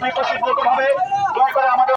বিকশিতভাবে দয়া করে আমাদের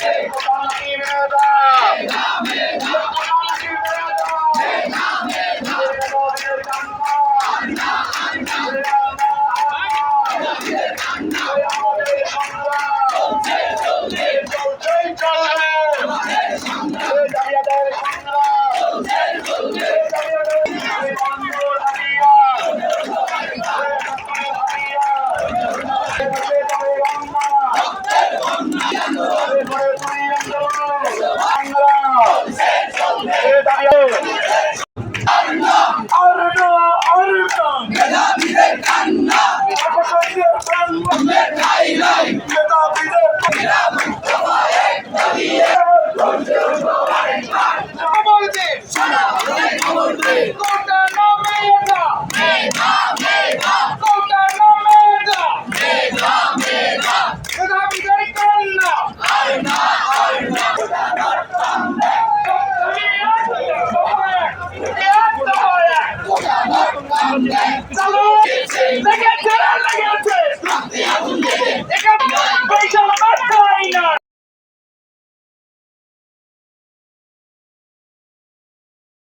Hey, hey, hey. চালু। লেগেছে লেগেছে লেগেছে এখানকার পয়সা